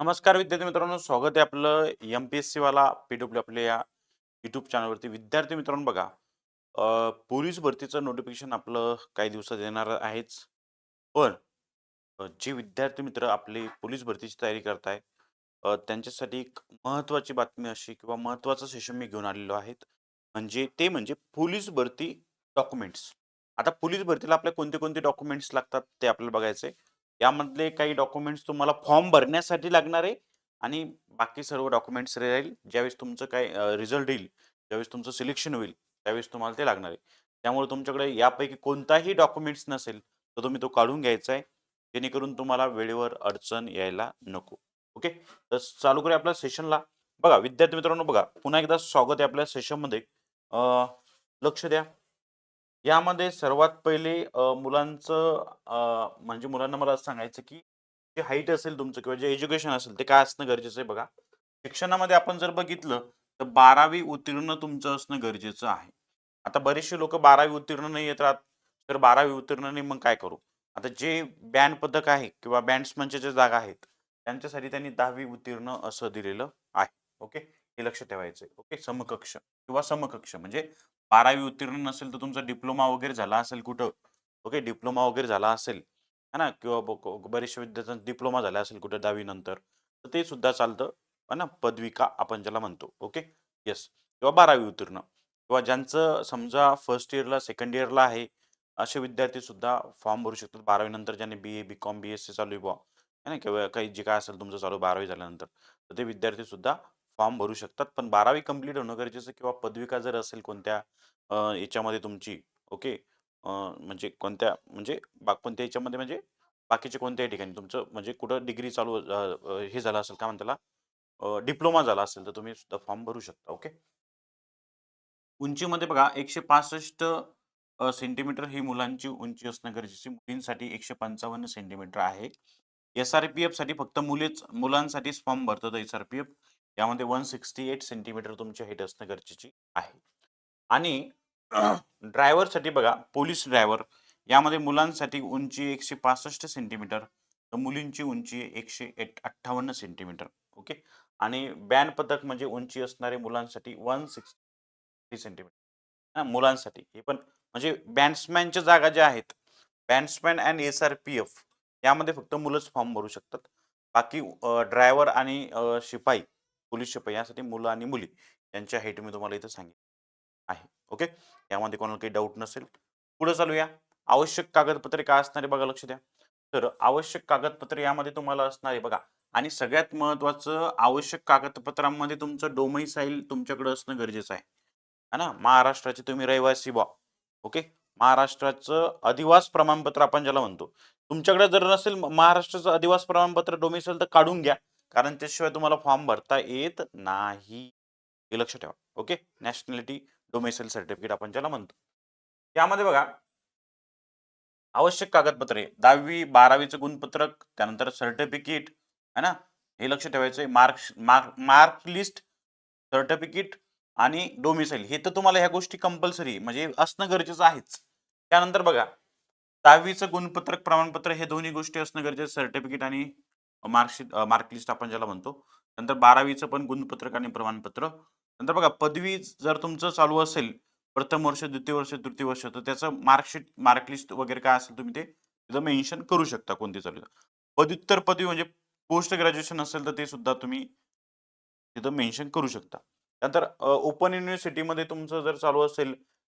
नमस्कार विद्यार्थी मित्रांनो स्वागत आहे आपलं एम पी एस सी वाला पी डब्ल्यू आपल्या या यूट्यूब चॅनलवरती विद्यार्थी मित्रांनो बघा अ, पोलीस भरतीचं नोटिफिकेशन आपलं काही दिवसात येणार आहेच. पण अ, जे विद्यार्थी मित्र आपली पोलीस भरतीची तयारी करताय अ, त्यांच्यासाठी एक महत्त्वाची बातमी अशी किंवा महत्त्वाचं सेशन मी घेऊन आलेलो आहेत. म्हणजे ते म्हणजे पोलीस भरती डॉक्युमेंट्स आता पोलीस भरतीला आपल्या कोणते कोणते डॉक्युमेंट्स लागतात ते आपल्याला बघायचे यामधले काही डॉक्युमेंट्स तुम्हाला फॉर्म भरण्यासाठी लागणार आहे आणि बाकी सर्व डॉक्युमेंट्स राहील. ज्यावेळेस तुमचं काय रिझल्ट येईल ज्यावेळेस तुमचं सिलेक्शन होईल त्यावेळेस तुम्हाला ते लागणार आहे. त्यामुळे तुमच्याकडे यापैकी कोणताही डॉक्युमेंट्स नसेल तर तुम्ही तो काढून घ्यायचा आहे. जेणेकरून तुम्हाला वेळेवर अडचण यायला नको. ओके? तर चालू करूया आपल्या सेशनला बघा विद्यार्थी मित्रांनो बघा पुन्हा एकदा स्वागत आहे आपल्या सेशनमध्ये लक्ष द्या. यामध्ये सर्वात पहिले अ, मुलांचं अ, म्हणजे मुलांना मला असं सांगायचं की जे हाईट असेल तुमचं किंवा जे एज्युकेशन असेल ते काय असणं गरजेचं आहे बघा. शिक्षणामध्ये आपण जर बघितलं तर बारावी उत्तीर्ण तुमचं असणं गरजेचं आहे. आता बरेचसे लोक बारावी उत्तीर्ण नाही येत राहत तर बारावी उत्तीर्ण नाही मग काय करू? आता जे बँड पदक आहे किंवा बँड्समनच्या ज्या जागा आहेत त्यांच्यासाठी त्यांनी दहावी उत्तीर्ण असं दिलेलं आहे. ओके? हे लक्ष ठेवायचं आहे ओके? समकक्ष किंवा समकक्ष. म्हणजे बारावी उत्तीर्ण नसेल तर तुमचा डिप्लोमा वगैरे झाला असेल कुठं? ओके डिप्लोमा वगैरे झाला असेल है ना? किंवा बरेचशे बरेचशा विद्यार्थ्यांचा डिप्लोमा झाला असेल कुठं दहावी नंतर तर ते सुद्धा चालतं है ना? पदविका आपण ज्याला म्हणतो ओके? येस किंवा बारावी उत्तीर्ण. किंवा ज्यांचं समजा फर्स्ट इयरला सेकंड इयरला आहे असे विद्यार्थी सुद्धा फॉर्म भरू शकतात. बारावी नंतर ज्यांनी B A B com B S C चालू आहे बुवा है ना? किंवा काही जे काय असेल तुमचं चालू बारावी झाल्यानंतर तर ते विद्यार्थी सुद्धा फॉर्म भरू शकतात. पण बारावी कंप्लीट होणं गरजेचं किंवा पदविका जर असेल कोणत्या अ, याच्यामध्ये तुमची ओके? अ, म्हणजे कोणत्या म्हणजे बा कोणत्या याच्यामध्ये म्हणजे बाकीचे कोणत्याही ठिकाणी तुमचं म्हणजे कुठं डिग्री चालू अ, अ, हे झालं असेल काय म्हणतात त्याला डिप्लोमा झाला असेल तर तुम्ही सुद्धा फॉर्म भरू शकता ओके? उंचीमध्ये बघा एकशे पासष्ट सेंटीमीटर ही मुलांची उंची असणं गरजेची मुलींसाठी एकशे पंचावन्न सेंटीमीटर आहे. एस आर पी एफसाठी फक्त मुलेच मुलांसाठीच फॉर्म भरतात एस आर पी एफ यामध्ये वन सिक्स्टी एट सेंटीमीटर तुमची हाईट असणं गरजेची आहे. आणि ड्रायव्हरसाठी बघा पोलीस ड्रायव्हर यामध्ये मुलांसाठी उंची एकशे पासष्ट सेंटीमीटर तर मुलींची उंची एकशे एट अठ्ठावन्न सेंटीमीटर ओके? आणि बॅन पदक म्हणजे उंची असणारे मुलांसाठी वन सिक्स्टी सेंटीमीटर मुलांसाठी. हे पण म्हणजे बॅट्समॅनच्या जागा ज्या आहेत batsman and S R P F यामध्ये फक्त मुलंच फॉर्म भरू शकतात. बाकी ड्रायव्हर आणि शिपाई पोलीस शिपाई यासाठी मुलं आणि मुली यांच्या हाईट मी तुम्हाला इथं सांगितलं आहे. ओके? यामध्ये कोणाला काही डाऊट नसेल पुढे चालूया. आवश्यक कागदपत्रे काय असणारे बघा लक्ष द्या. तर आवश्यक कागदपत्रे यामध्ये तुम्हाला असणारे बघा. आणि सगळ्यात महत्वाचं आवश्यक कागदपत्रांमध्ये तुमचं डोमेसाईल तुमच्याकडे असणं गरजेचं आहे. है ना? महाराष्ट्राचे तुम्ही रहिवासी बा ओके? महाराष्ट्राचं अधिवास प्रमाणपत्र आपण ज्याला म्हणतो. तुमच्याकडे जर नसेल महाराष्ट्राचं अधिवास प्रमाणपत्र डोमेसाईल तर काढून घ्या. कारण त्याशिवाय तुम्हाला फॉर्म भरता येत नाही. हे लक्ष ठेवा. ओके? नॅशनॅलिटी डोमेसाईल सर्टिफिकेट आपण ज्याला म्हणतो. यामध्ये बघा. आवश्यक कागदपत्रे दहावी बारावीचं गुणपत्रक त्यानंतर सर्टिफिकेट है ना? हे लक्ष ठेवायचं आहे mark mark mark list certificate आणि डोमिसाईल हे तर तुम्हाला ह्या गोष्टी कंपल्सरी म्हणजे असणं गरजेचं आहेच. त्यानंतर बघा. दहावीचं गुणपत्रक प्रमाणपत्र हे दोन्ही गोष्टी असणं गरजेचं. सर्टिफिकेट आणि मार्कशीट मार्कलिस्ट आपण ज्याला म्हणतो नंतर बारावीचं पण गुणपत्रक आणि प्रमाणपत्र. नंतर बघा पदवी जर तुमचं चालू असेल प्रथम वर्ष द्वितीय वर्ष तृतीय वर्ष तर त्याचं मार्कशीट मार्कलिस्ट वगैरे काय असेल तुम्ही ते तिथं मेन्शन करू शकता कोणती चालू पदव्युत्तर पदवी म्हणजे पोस्ट ग्रॅज्युएशन असेल तर ते सुद्धा तुम्ही तिथं मेन्शन करू शकता. नंतर ओपन युनिव्हर्सिटीमध्ये तुमचं जर चालू असेल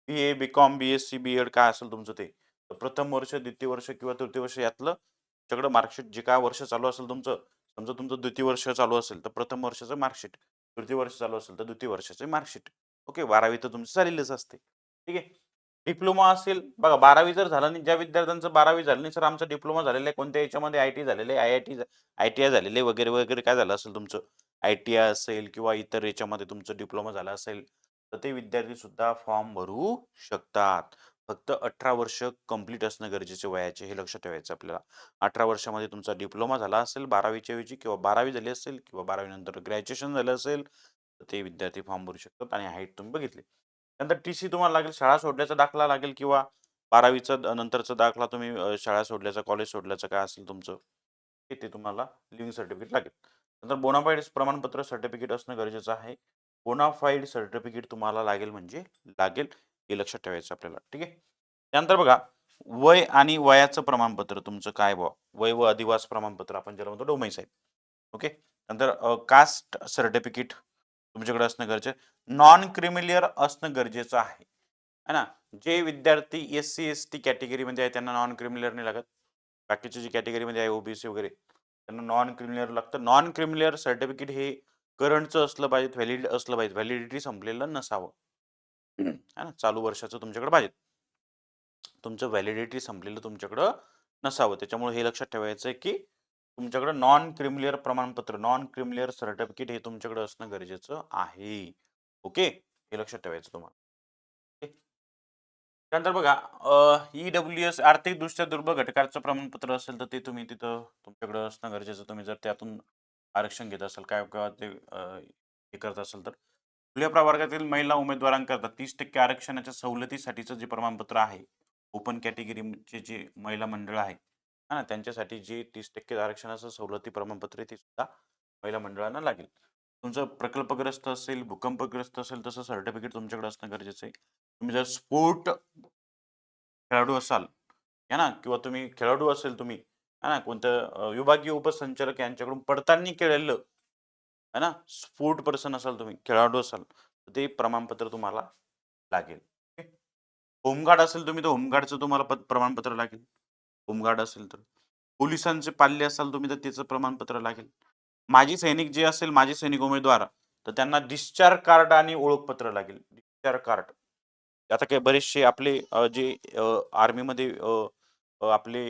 B A B com B S C B Ed काय असेल तुमचं ते प्रथम वर्ष द्वितीय वर्ष किंवा तृतीय वर्ष यातलं सगळं मार्कशीट जे काय वर्ष चालू असेल तुमचं समजा तुमचं द्वितीय वर्ष चालू असेल तर प्रथम वर्षाचं मार्कशीट तृतीय वर्ष चालू असेल तर द्वितीय वर्षाचे मार्कशीट ओके बारावी तर तुमची चालेलच असते. ठीक आहे? डिप्लोमा असेल बघा बारावी जर झालं नाही ज्या विद्यार्थ्यांचं बारावी झालं नाही सर आमचा डिप्लोमा झालेला आहे कोणत्या याच्यामध्ये आय टी झालेलं आहे? I I T I T I झालेले वगैरे वगैरे काय झालं असेल तुमचं? आय टी आय असेल किंवा इतर याच्यामध्ये तुमचं डिप्लोमा झाला असेल तर ते विद्यार्थी सुद्धा फॉर्म भरू शकतात. फक्त अठरा वर्ष कंप्लीट असणं गरजेचे वयाचे हे लक्ष ठेवायचं आपल्याला. अठरा वर्षामध्ये तुमचा डिप्लोमा झाला असेल बारावीच्या ऐवजी किंवा बारावी झाली असेल किंवा बारावी नंतर ग्रॅज्युएशन झालं असेल तर ते विद्यार्थी फॉर्म भरू शकतात आणि हाईट तुम्ही बघितली. नंतर टी सी तुम्हाला लागेल शाळा सोडल्याचा दाखला लागेल किंवा बारावीचा नंतरचा दाखला तुम्ही अ, शाळा सोडल्याचा कॉलेज सोडल्याचं काय असेल तुमचं ते ते तुम्हाला लिव्हिंग सर्टिफिकेट लागेल. नंतर बोनाफाईड प्रमाणपत्र सर्टिफिकेट असणं गरजेचं आहे. बोनाफाईड सर्टिफिकेट तुम्हाला लागेल म्हणजे लागेल हे लक्षात ठेवायचं आपल्याला. ठीक आहे? त्यानंतर बघा वय आणि वयाचं प्रमाणपत्र तुमचं काय बा वय व अधिवास प्रमाणपत्र आपण ज्याला म्हणतो डोमेसाईल ओके? नंतर कास्ट सर्टिफिकेट तुमच्याकडे असणं गरजेचं नॉन क्रिमिलियर असणं गरजेचं आहे. है ना? जे विद्यार्थी एस सी एस टी कॅटेगरीमध्ये आहे त्यांना नॉन क्रिमिलियर नाही लागत. बाकीचे जे कॅटेगरीमध्ये आहे ओबीसी वगैरे त्यांना नॉन क्रिमिलियर लागतं. नॉन क्रिमिलियर सर्टिफिकेट हे करंटचं असलं पाहिजे व्हॅलिड असलं पाहिजे व्हॅलिडिटी संपलेलं नसावं. है ना? चालू वर्षाचं तुमच्याकडे पाहिजे तुमचं व्हॅलिडिटी संपलेलं तुमच्याकडं नसावं. त्याच्यामुळे हे लक्षात ठेवायचं आहे की तुमच्याकडं नॉन क्रिमिलियर प्रमाणपत्र नॉन क्रिमिलियर सर्टिफिकेट हे तुमच्याकडे असणं गरजेचं आहे. ओके? हे लक्षात ठेवायचं तुम्हाला. त्यानंतर बघा ई डब्ल्यू एस आर्थिकदृष्ट्या दुर्बल घटकाचं प्रमाणपत्र असेल तर ते तुम्ही तिथं तुमच्याकडे असणं गरजेचं. तुम्ही जर त्यातून आरक्षण घेत असाल काय किंवा ते हे करत असाल तर. खुल्या प्रवर्गातील महिला उमेदवारांकरता तीस टक्के आरक्षणाच्या सवलतीसाठीचं जे प्रमाणपत्र आहे ओपन कॅटेगरीचे जे महिला मंडळ आहे हा ना त्यांच्यासाठी जे तीस टक्के आरक्षणाचं सवलती प्रमाणपत्र आहे ते सुद्धा महिला मंडळांना लागेल. तुमचं प्रकल्पग्रस्त असेल भूकंपग्रस्त असेल तसं सर्टिफिकेट तुमच्याकडे असणं गरजेचं आहे. तुम्ही जर स्पोर्ट खेळाडू असाल है ना किंवा तुम्ही खेळाडू असेल तुम्ही है ना कोणतं विभागीय उपसंचालक यांच्याकडून पडताळणी केलेलं है ना? स्पोर्ट पर्सन असाल तुम्ही खेळाडू असाल तर ते प्रमाणपत्र तुम्हाला लागेल. होमगार्ड असेल तुम्ही तर होमगार्डचं तुम्हाला प्रमाणपत्र लागेल. होमगार्ड असेल तर. पोलिसांचे पाल्ले असाल तुम्ही तर त्याचं प्रमाणपत्र लागेल. माजी सैनिक जे असेल माजी सैनिक उमेदवार तर त्यांना डिस्चार्ज कार्ड आणि ओळखपत्र लागेल. डिस्चार्ज कार्ड आता काही बरेचसे आपले जे आर्मीमध्ये आपले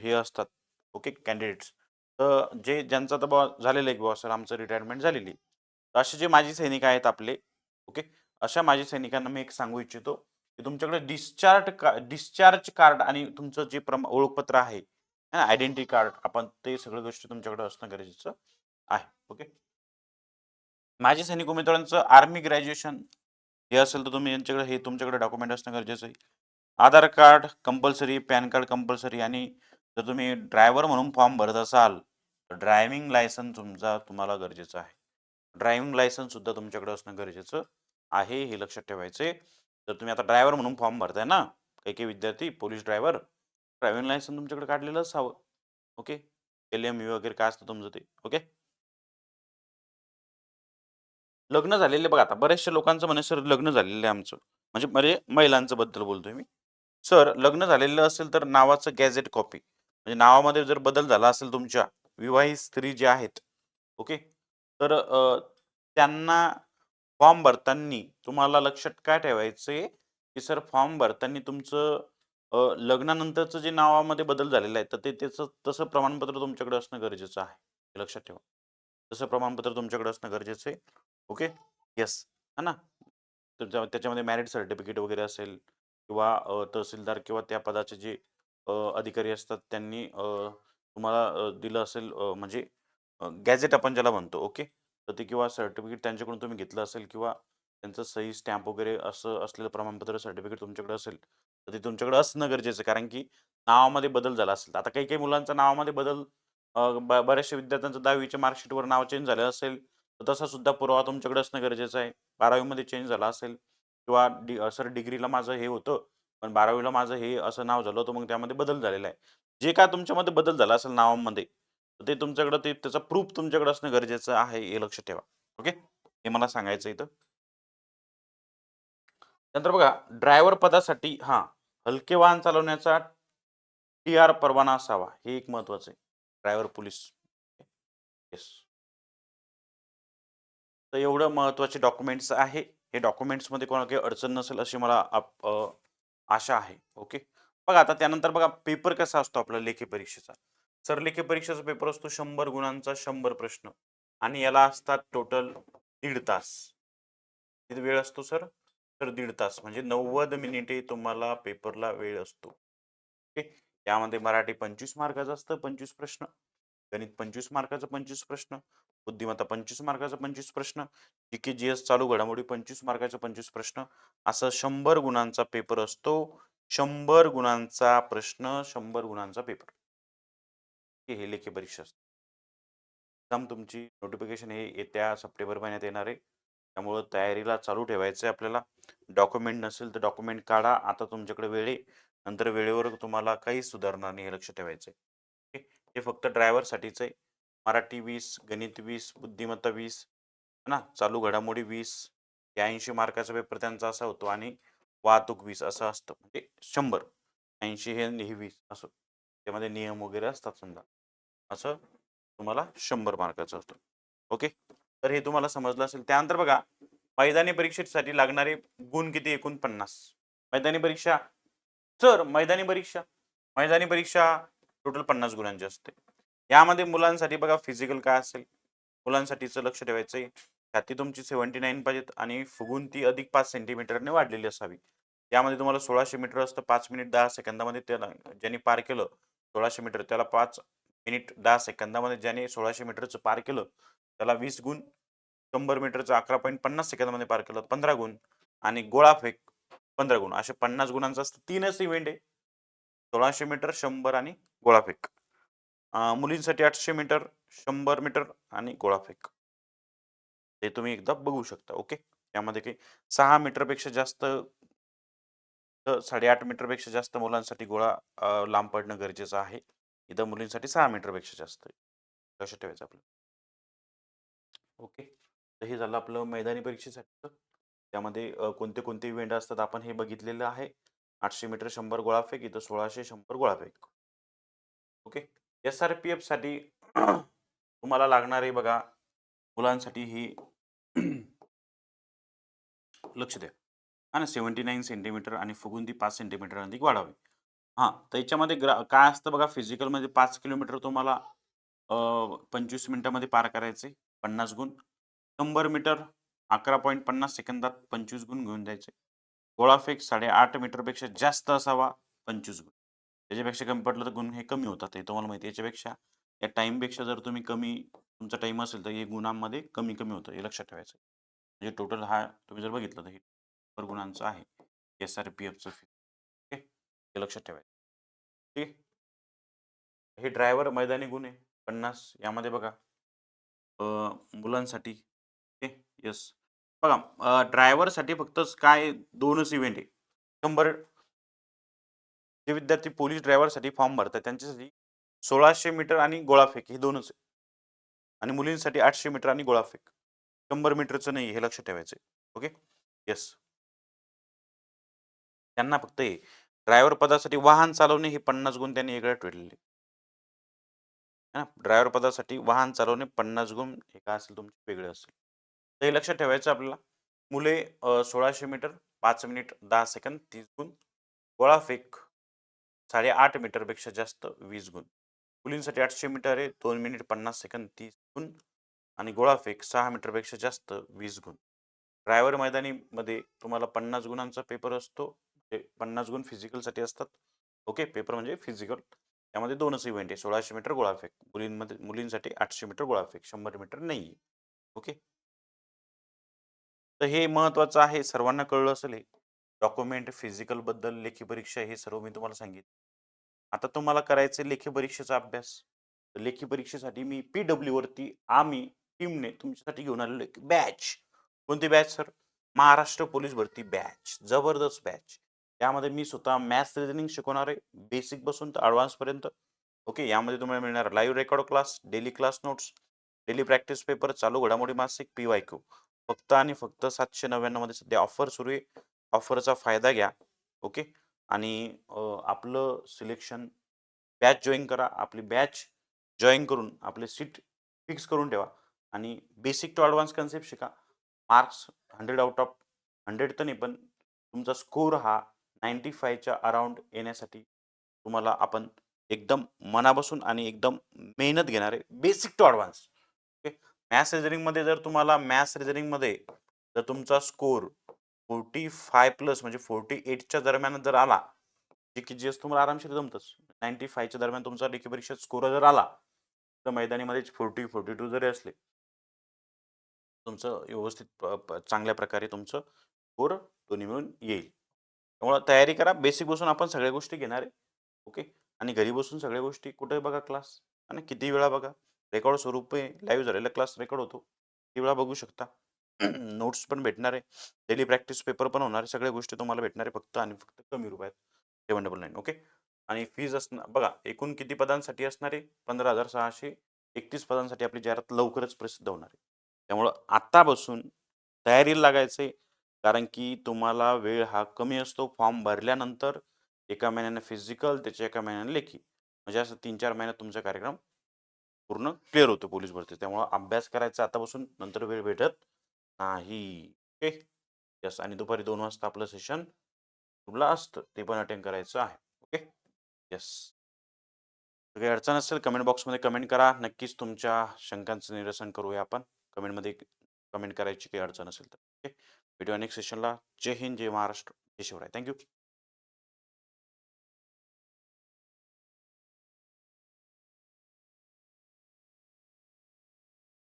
हे असतात. ओके? कॅन्डिडेट्स तर जे ज्यांचं आता बुवा झालेलं आहे की बुवा सर आमचं रिटायरमेंट झालेली आहे. तर असे जे माजी सैनिक आहेत आपले ओके अशा माजी सैनिकांना मी एक सांगू इच्छितो की तुमच्याकडे डिस्चार्ज का डिस्चार्ज कार्ड आणि तुमचं जे प्रमा ओळखपत्र आहे आयडेंटिटी कार्ड आपण ते सगळ्या गोष्टी तुमच्याकडे असणं गरजेचं आहे ओके माजी सैनिक उमेदवारांचं आर्मी ग्रॅज्युएशन हे असेल तर तुम्ही यांच्याकडे हे तुमच्याकडे डॉक्युमेंट असणं गरजेचं आहे. Aadhaar card compulsory PAN card compulsory आणि जर तुम्ही ड्रायव्हर म्हणून फॉर्म भरत असाल ड्रायव्हिंग लायसन्स तुमचा तुम्हाला गरजेचं आहे. ड्रायव्हिंग लायसनसुद्धा तुमच्याकडे असणं गरजेचं आहे हे लक्षात ठेवायचं आहे जर तुम्ही आता ड्रायव्हर म्हणून फॉर्म भरताय ना काही काही विद्यार्थी पोलीस ड्रायव्हर ड्रायव्हिंग लायसन्स तुमच्याकडे काढलेलं असावं ओके? एल एम यू वगैरे काय असतं तुमचं ते? ओके? लग्न झालेले बघा आता. बऱ्याचशा लोकांचं म्हणे सर लग्न झालेलं आहे आमचं. म्हणजे म्हणजे महिलांचं बद्दल बोलतोय मी. सर लग्न झालेलं असेल तर नावाचं गॅझेट कॉपी. म्हणजे नावामध्ये जर बदल झाला असेल तुमच्या विवाहित स्त्री जे आहेत ओके? तर त्यांना फॉर्म भरताना तुम्हाला लक्षात काय ठेवायचं आहे की सर फॉर्म भरताना तुमचं लग्नानंतरचं जे नावामध्ये बदल झालेला आहे तर ते त्याचं तसं प्रमाणपत्र तुमच्याकडे असणं गरजेचं आहे. हे लक्षात ठेवा. तसं प्रमाणपत्र तुमच्याकडे असणं गरजेचं आहे ओके? येस है ना? तुमच्या त्याच्यामध्ये मॅरिड सर्टिफिकेट वगैरे असेल किंवा तहसीलदार किंवा त्या पदाचे जे अधिकारी असतात त्यांनी तुम्हाला दिलं असेल म्हणजे गॅजेट आपण ज्याला म्हणतो ओके? तर ते किंवा सर्टिफिकेट त्यांच्याकडून तुम्ही घेतलं असेल किंवा त्यांचं सही स्टॅम्प वगैरे असं असलेलं प्रमाणपत्र सर्टिफिकेट तुमच्याकडे असेल तर ते तुमच्याकडे असणं गरजेचं आहे. कारण की नावामध्ये बदल झाला असेल. आता काही काही मुलांचा नावामध्ये बदल ब- बऱ्याचशा विद्यार्थ्यांचं दहावीच्या मार्कशीटवर नाव चेंज झालं असेल तर तसा सुद्धा पुरावा तुमच्याकडे असणं गरजेचं आहे. बारावीमध्ये चेंज झाला असेल किंवा डि सर डिग्रीला माझं हे होतं पण बारावीला माझं हे असं नाव झालं होतं मग त्यामध्ये बदल झालेला आहे. जे काय तुमच्यामध्ये बदल झाला असेल नावामध्ये तर ते तुमच्याकडे ते त्याचा प्रूफ तुमच्याकडे असणं गरजेचं आहे हे लक्ष ठेवा. ओके? हे मला सांगायचं इथं. नंतर बघा ड्रायव्हर पदासाठी हा हलके वाहन चालवण्याचा टी आर परवाना असावा हे एक महत्वाचं आहे. Driver police. येस. तर एवढं महत्त्वाचे डॉक्युमेंट्स आहे. हे डॉक्युमेंट्समध्ये कोणाला काही अडचण नसेल अशी मला आप- आशा आहे ओके? बघा आता त्यानंतर बघा पेपर कसा असतो आपला लेखी परीक्षेचा? सर लेखी परीक्षेचा पेपर असतो शंभर गुणांचा शंभर प्रश्न आणि याला असतात टोटल दीड तास. किती वेळ असतो सर? तर दीड तास म्हणजे नव्वद मिनिटे तुम्हाला पेपरला वेळ असतो. ओके? यामध्ये मराठी पंचवीस मार्काचं असतं पंचवीस प्रश्न. गणित पंचवीस मार्काचा पंचवीस प्रश्न. बुद्धिमत्ता पंचवीस मार्काचा पंचवीस प्रश्न जी के जी एस चालू घडामोडी पंचवीस मार्काचा पंचवीस प्रश्न असा शंभर गुणांचा पेपर असतो. शंभर गुणांचा प्रश्न शंभर गुणांचा पेपर हे लेखी परीक्षा असते. एक्झाम तुमची नोटिफिकेशन हे येत्या सप्टेंबर महिन्यात येणार आहे. त्यामुळं तयारीला चालू ठेवायचं आहे आपल्याला. डॉक्युमेंट नसेल तर डॉक्युमेंट काढा. आता तुमच्याकडे वेळे नंतर वेळेवर तुम्हाला काही सुधारणार नाही हे लक्ष ठेवायचं आहे. हे फक्त ड्रायव्हरसाठीच आहे. मराठी वीस गणित वीस बुद्धिमत्ता वीस है ना? चालू घडामोडी वीस ऐंशी मार्काचा पेपर त्यांचा असा होतो आणि वाहतूक वीस असं असतं. म्हणजे शंभर ऐंशी हे हे वीस असं. त्यामध्ये नियम वगैरे असतात समजा. असं तुम्हाला शंभर मार्काचं असतं ओके? तर हे तुम्हाला समजलं असेल. त्यानंतर बघा मैदानी परीक्षेसाठी लागणारे गुण किती? एकूण पन्नास मैदानी परीक्षा. सर मैदानी परीक्षा. मैदानी परीक्षा टोटल पन्नास गुणांची असते. यामध्ये मुलांसाठी बघा फिजिकल काय असेल? मुलांसाठीचं लक्ष ठेवायचं आहे छाती तुमची सेव्हन्टी नाईन पाहिजेत आणि फुगून ती अधिक पाच सेंटीमीटरने वाढलेली असावी. यामध्ये तुम्हाला सोळाशे मीटर असतं पाच मिनिट दहा सेकंदामध्ये त्याला ज्यांनी पार केलं सोळाशे मीटर त्याला पाच मिनिट दहा सेकंदामध्ये ज्याने सोळाशे मीटरचं पार केलं त्याला वीस गुण शंभर मीटरचं अकरा पॉईंट पन्नास सेकंदामध्ये पार केलं पंधरा गुण आणि गोळाफेक पंधरा गुण. असे पन्नास गुणांचं असतं तीनच इव्हेंट आहे. सोळाशे मीटर शंभर आणि गोळाफेक मुलींसाठी आठशे मीटर शंभर मीटर आणि गोळाफेक ते तुम्ही एकदा बघू शकता ओके? त्यामध्ये काही सहा मीटरपेक्षा जास्त साडेआठ मीटरपेक्षा जास्त मुलांसाठी गोळा लांब पडणं गरजेचं आहे. इथं मुलींसाठी सहा मीटरपेक्षा जास्त लक्ष ठेवायचं आपलं. ओके? तर हे झालं आपलं मैदानी परीक्षेसाठी. त्यामध्ये कोणते कोणते इव्हेंट असतात आपण हे बघितलेलं आहे. आठशे मीटर शंभर गोळाफेक इथं सोळाशे शंभर गोळाफेक ओके? एस आर पी एफसाठी तुम्हाला लागणारे बघा मुलांसाठी ही लक्ष द्या. हा ना नाईन सेंटीमीटर आणि फुगून ती पाच सेंटीमीटर अधिक वाढावी. हां त्याच्यामध्ये ग्रा काय असतं बघा फिजिकलमध्ये पाच किलोमीटर तुम्हाला पंचवीस मिनिटामध्ये पार करायचे पन्नास गुण. शंभर मीटर अकरा पॉईंट पन्नास सेकंदात पंचवीस गुण घेऊन द्यायचे. गोळाफेक साडेआठ मीटरपेक्षा जास्त असावा पंचवीस गुण. त्याच्यापेक्षा कमी पडलं तर गुण हे कमी होतात हे तुम्हाला माहिती आहे. याच्यापेक्षा या टाईमपेक्षा जर तुम्ही कमी तुमचा टाईम असेल तर हे गुणांमध्ये कमी कमी होतं हे लक्षात ठेवायचं म्हणजे टोटल हा तुम्ही जर बघितलं तर हे पर गुणांचं आहे. एस आर पी एफचं फी ओके हे लक्षात ठेवायचं ठीक आहे? हे ड्रायव्हर मैदानी गुण आहे पन्नास यामध्ये बघा. मुलांसाठी ओके येस बघा ड्रायव्हरसाठी फक्तच काय दोनच इव्हेंट आहे. शंभर जे विद्यार्थी पोलीस ड्रायव्हरसाठी फॉर्म भरतात त्यांच्यासाठी सोळाशे मीटर आणि गोळाफेक हे दोनच आहे आणि मुलींसाठी आठशे मीटर आणि गोळाफेक शंभर मीटरचं नाही हे लक्षात ठेवायचं आहे. ओके? येस त्यांना फक्त हे ड्रायव्हर पदासाठी वाहन चालवणे हे पन्नास गुण त्यांनी वेगळं ठेवलेले ना? ड्रायव्हर पदासाठी वाहन चालवणे पन्नास गुण हे काय असेल तुमचे वेगळे असेल. तर हे लक्षात ठेवायचं आपल्याला. मुले सोळाशे मीटर पाच मिनिट दहा सेकंद तीस गुण गोळाफेक साडेआठ मीटरपेक्षा जास्त वीस गुण. मुलींसाठी आठशे मीटर आहे दोन मिनिट पन्नास सेकंद तीस गुण आणि गोळाफेक सहा मीटरपेक्षा जास्त वीस गुण. ड्रायव्हर मैदानीमध्ये तुम्हाला पन्नास गुणांचा पेपर असतो ते पन्नास गुण फिजिकलसाठी असतात. ओके पेपर म्हणजे फिजिकल. त्यामध्ये दोनच इव्हेंट आहे सोळाशे मीटर गोळाफेक मुलींमध्ये मुलींसाठी आठशे मीटर गोळाफेक शंभर मीटर नाही. ओके? तर हे महत्वाचं आहे सर्वांना कळलं असेल हे. डॉक्युमेंट फिजिकलबद्दल लेखी परीक्षा हे सर्व मी तुम्हाला सांगितलं. आता तुम्हाला करायचं लेखी परीक्षेचा अभ्यास. तर लेखी परीक्षेसाठी मी पी डब्ल्यू वरती आम्ही टीमने तुमच्यासाठी घेऊन आलेलो एक बॅच. कोणती बॅच सर? महाराष्ट्र पोलीस भरती बॅच. जबरदस्त बॅच. यामध्ये मी स्वतः मॅथ्स रिजनिंग शिकवणार आहे. बेसिक बसून तर ॲडव्हान्सपर्यंत ओके? यामध्ये तुम्हाला मिळणार live record class daily class notes daily practice paper चालू घडामोडी मासिक पी वाय क्यू फक्त आणि फक्त सातशे नव्याण्णवमध्ये सध्या ऑफर सुरू आहे. ऑफरचा फायदा घ्या. ओके? आणि आपलं सिलेक्शन बॅच जॉईन करा. आपली बॅच जॉईन करून आपले सीट फिक्स करून ठेवा आणि बेसिक टू ॲडव्हान्स कन्सेप्ट शिका. Marks hundred out of hundred तर नाही पण तुमचा स्कोर हा नाईन्टी फायच्या अराउंड येण्यासाठी तुम्हाला आपण एकदम मनापासून आणि एकदम मेहनत घेणार आहे. Basic to advance. Okay? Maths रिजनिंगमध्ये जर तुम्हाला मॅथ्स रिजनिंगमध्ये जर तुमचा स्कोर फोर्टी फाय प्लस म्हणजे फोर्टी एटच्या दरम्यान जर आला जे की एस तुम्हाला आरामशीर जमतच. नाईन्टी फायच्या दरम्यान तुमचा लेखी परीक्षेत स्कोर जर आला तर मैदानीमध्ये फोर्टी फोर्टी टू जरी असले तुमचं व्यवस्थित प- चांगल्या प्रकारे तुमचं स्कोर दोन्ही मिळून येईल. त्यामुळं तयारी करा. बेसिक बसून आपण सगळ्या गोष्टी घेणार आहे. ओके? आणि घरी बसून सगळ्या गोष्टी कुठे बघा क्लास? आणि किती वेळा बघा? रेकॉर्ड स्वरूपे लाईव्ह झालेला क्लास रेकॉर्ड होतो. ती वेळा बघू शकता? नोट्स पण भेटणार आहे. डेली प्रॅक्टिस पेपर पण होणार आहे. सगळ्या गोष्टी तुम्हाला भेटणार आहे फक्त आणि फक्त कमी रुपयात. Seven double nine okay? आणि फीज असणार बघा एकूण किती पदांसाठी असणार आहे? पंधरा हजार सहाशे एकतीस पदांसाठी आपली जाहिरात लवकरच प्रसिद्ध होणार आहे. त्यामुळं आत्तापासून तयारीला लागायचं आहे कारण की तुम्हाला वेळ हा कमी असतो. फॉर्म भरल्यानंतर एका महिन्यानं फिजिकल त्याच्या एका महिन्यानं लेखी. म्हणजे असं तीन चार महिन्यात तुमचा कार्यक्रम पूर्ण क्लिअर होतो पोलीस भरती त्यामुळं अभ्यास करायचा आतापासून नंतर वेळ भेटत नाही. ओके. यस. आणि दुपारी दोन वाजता आपलं सेशन तुला असतं. ते पण अटेंड करायचं आहे. ओके. यस. काही अडचण असेल कमेंट बॉक्समध्ये कमेंट करा. नक्कीच तुमच्या शंकांचं निरसन करूया आपण. कमेंटमध्ये कमेंट करायची काही अडचण असेल तर. ओके. व्हिडिओ नेक्स्ट सेशनला. जय हिंद जय महाराष्ट्र जय शिवराय. Thank you